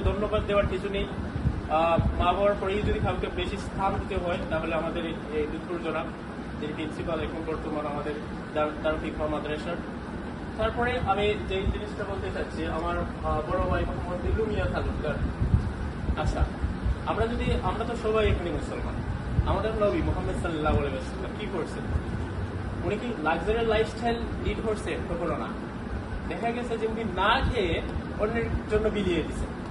ধন্যবাদ দেওয়ার কিছু নেই। মা বাবার পরেই যদি কাউকে বেশি স্থান দিতে হয়, তাহলে আমাদের এই- দুপুর জনাব, যিনি প্রিন্সিপাল এখন বর্তমান আমাদের দারুফিক মাদ্রাসার। তারপরে আমি যে জিনিসটা বলতে চাচ্ছি, আমার বড় ভাই মোহাম্মদ দিলু মিয়া তালুকদার। আচ্ছা আমরা যদি আমরা তো সবাই এখানে মুসলমান। আমাদের নবী মোহাম্মদ সাল্লাহ আলাইসাল্লাম কি করছেন? উনি কি লাক্সারিয়াস লাইফস্টাইল লিড করছেন? কখনো না। দেখা গেছে যে উনি না খেয়ে অন্যের জন্য বিলিয়ে দিছেন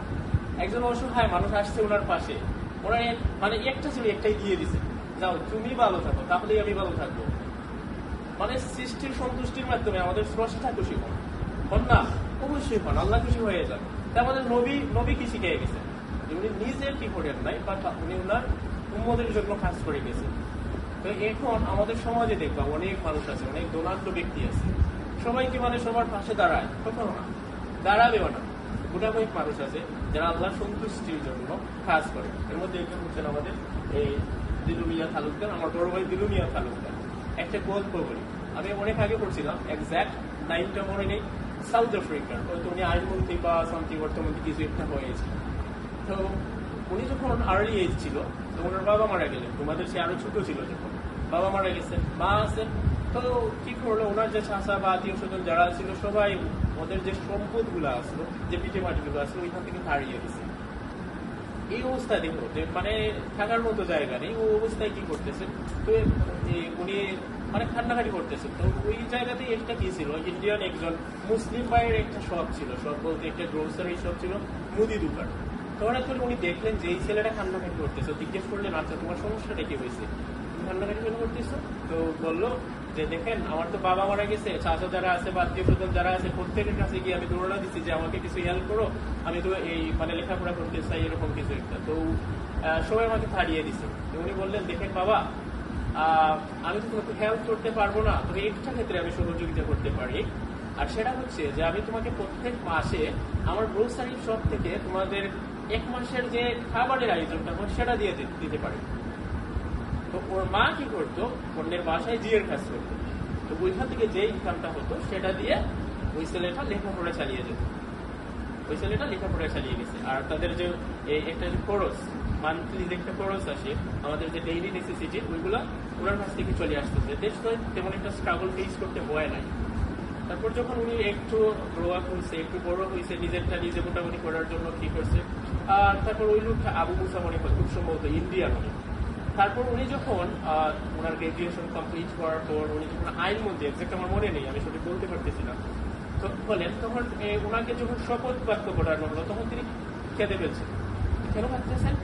একজন অসহায় মানুষ আসছে ওনার পাশে। ওনার মানে একটা ছিল একটাই দিয়ে দিছে। যাও, তুমি ভালো থাকো, তাহলেই আমি ভালো থাকব। মানে সৃষ্টির সন্তুষ্টির মাধ্যমে আমাদের স্রষ্টা খুশি হন। হন না? অবশ্যই হন, আল্লাহ খুশি হয়ে যান। তা আমাদের নবী নবী কি শিখে গেছেন? যে উনি নিজে কি করেন নাই বা উনি ওনার উম্মদের জন্য কাজ করে গেছেন। তো এখন আমাদের সমাজে দেখবা অনেক মানুষ আছে, অনেক দোনাত্ম ব্যক্তি আছে। সবাই কি মানে সবার পাশে দাঁড়ায়? কখনো না। দাঁড়াবেও না। মোটামুটি মানুষ আছে যারা আল্লাহ সন্তুষ্টির জন্য কাজ করে। এর মধ্যে একজন হচ্ছেন আমাদের এই দিলুমিয়া তালুকদার আমার বড় ভাই দিলুমিয়া তালুকদার একটা গল্প বলি। আমি অনেক আগে পড়ছিলাম এক্স্যাক্ট নাইনটা মনে নেই সাউথ আফ্রিকার হয়তো উনি আইনমন্ত্রী বা শান্তি অর্থমন্ত্রী কিছু একটা হয়েছে। তো উনি যখন আর্লি এজ ছিল তো ওনার বাবা মারা গেলেন। তোমাদের সে আরও ছোট ছিল যখন। বাবা মারা গেছে মা আছেন তো কি করল? ওনার যে চাষা বা আত্মীয় স্বজন যারা ছিল, সবাই ওদের যে সম্পদগুলো আসলো, যে পিঠে মাটিগুলো আসলো, ওইখান থেকে হারিয়ে গেছে। এই অবস্থায় দেখো, যে মানে থাকার মতো জায়গা নেই। ও অবস্থায় কি করতেছে? তো উনি মানে কান্নাকাটি করতেছে। তো ওই জায়গাতে একটা কি ছিল? ইন্ডিয়ান একজন মুসলিম ভাইয়ের একটা শপ ছিল। শপ বলতে একটা গ্রোসারি শপ ছিল, মুদি দোকান। তো হঠাৎ করে উনি দেখলেন যে এই ছেলেটা কান্নাকাটি করতেছে। জিজ্ঞেস করলেন আচ্ছা তোমার সমস্যাটা কি হয়েছে? কান্নাকাটি কেন করতেছো তো বলল যে, দেখেন, আমার তো বাবা মারা গেছে, চাচা যারা আছে বা আত্মীয় স্বজন যারা আছে, প্রত্যেকের কাছে গিয়ে আমি দৌড়া দিচ্ছি যে, আমাকে কিছু হেল্প করো। আমি তো এই মানে লেখাপড়া করতে চাই, এরকম কিছু একটা। তো সবাই আমাকে ছাড়িয়ে দিছে। তো উনি বললেন, দেখেন বাবা আমি তো তোমাকে হেল্প করতে পারব না, তবে একটা ক্ষেত্রে আমি সহযোগিতা করতে পারি। আর সেটা হচ্ছে যে, আমি তোমাকে প্রত্যেক মাসে আমার গ্রোসারি শপ থেকে তোমাদের এক মাসের যে খাবারের আয়োজনটা সেটা দিয়ে দিতে পারি। তো ওর মা কি করতো? অন্যের বাসায় জিয়ের কাজ করতো। তো ওইখান থেকে যে ইনকামটা হতো, সেটা দিয়ে ওই ছেলেটা লেখাপড়া চালিয়ে যেত। ওই ছেলেটা লেখাপড়া চালিয়ে গেছে। আর তাদের যে একটা যে খরচ মান্থলি যে একটা খরচ আসে, আমাদের যে ডেইলি নেসেসিটি ওইগুলো ওনার কাছ থেকে চলে আসতেছে। দেশ তো তেমন একটা স্ট্রাগল ফেস করতে হয় নাই। তারপর যখন উনি একটু গ্রো আপ হয়েছে একটু বড় হয়েছে নিজেরটা নিজে মোটামুটি করার জন্য কি করছে, আর তারপর ওই লোকটা আবু মুসা মনে হয় খুব সম্ভবত ইন্ডিয়ান উনি তারপর উনি যখন ওনার গ্রাজুয়েশন কমপ্লিট করার পর উনি যখন আইন মধ্যে এক্সাক্ট আমার মনে নেই, আমি সঠিক বলতে পারতেছি না। তো বলেন, তখন ওনাকে যখন শপথ বাক্য করানো হলো, তখন তিনি খেতে পেয়েছেন কেন ভাবতেছেন?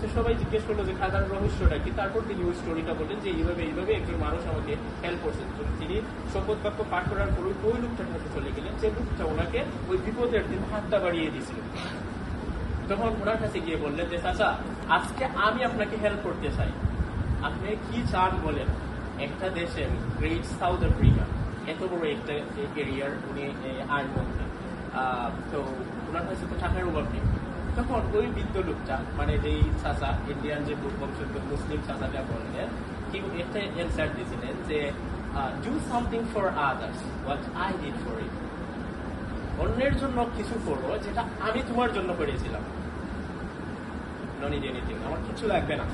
তো সবাই জিজ্ঞেস করল যে খাদার রহস্যটা কি? তারপর তিনি ওই স্টোরিটা বললেন যে, এইভাবে এইভাবে একজন মানুষ আমাকে হেল্প করছেন তো তিনি শপথ বাক্য পাঠ করার পর ওই লোকটার কাছে চলে গেলেন, যে লোকটা ওনাকে ওই বিপদের দিন হাতটা বাড়িয়ে দিয়েছিল। তখন ওনার কাছে গিয়ে বললেন যে চাচা আজকে আমি আপনাকে হেল্প করতে চাই। আপনি কি চান বলেন? একটা দেশে গ্রেট সাউথ আফ্রিকা এত বড় একটা এরিয়ার উনি মন্ত্রী আহ, তো ওনার কাছে তো টাকার অভাব নেই। তখন ওই বৃদ্ধ লোকটা মানে যেই চাচা ইন্ডিয়ান যে বংশোদ্ভূত মুসলিম চাচাটা বললেন কি একটা অ্যান্সার দিয়েছিলেন যে do something for others what I did for it অন্যের জন্য কিছু করো যেটা আমি তোমার জন্য করেছিলাম। নন ইজ এনিথিং আমার কিছু লাগবে না।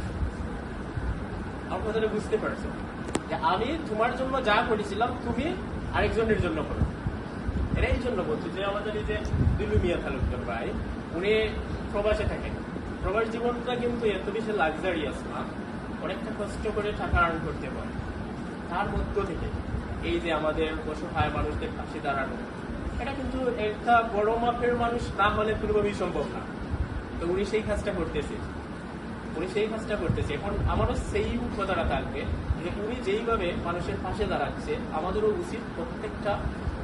আমার কথাটা বুঝতে পারছ যে আমি তোমার জন্য যা করেছিলাম, তুমি আরেকজনের জন্য করো। এটা এই জন্য বলছি যে আমাদের এই যে দিলু মিয়া তালুকদার ভাই, উনি প্রবাসে থাকেন। প্রবাস জীবনটা কিন্তু এত বেশি লাক্সারিয়াস না, অনেকটা কষ্ট করে টাকা আর্ন করতে পারে। তার মধ্য থেকে এই যে আমাদের অসহায় মানুষদের পাশে দাঁড়ানো, এটা কিন্তু একটা বড় মাপের মানুষ না হলে কোনোভাবেই সম্ভব না। তো উনি সেই কাজটা করতেছে। উনি সেই কাজটা করতেছে। এখন আমারও সেই কথাটা থাকবে যে উনি যেইভাবে মানুষের পাশে দাঁড়াচ্ছে, আমাদেরও উচিত প্রত্যেকটা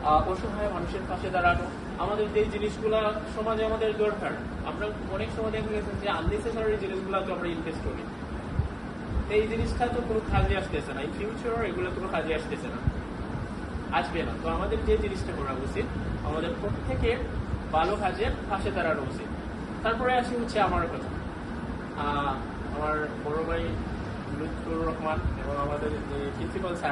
অসহায় মানুষের পাশে দাঁড়ানো। আমাদের যে জিনিসগুলা সমাজে আমাদের দরকার, আমরা অনেক সময় দেখা গেছে যে আননেসেসারি জিনিসগুলো তো আমরা ইনভেস্ট করি। এই জিনিসটা তো কোনো কাজে আসতেছে না। ইন ফিউচার এগুলো কোনো কাজে আসতেছে না। আসবে না। তো আমাদের যে জিনিসটা করা উচিত, আমাদের প্রত্যেকের ভালো কাজের পাশে দাঁড়ানো উচিত। তারপরে আসি হচ্ছে আমার কথা। আমার বড় ভাই লুৎফুর রহমান এবং আমাদের যে প্রিন্সিপাল স্যার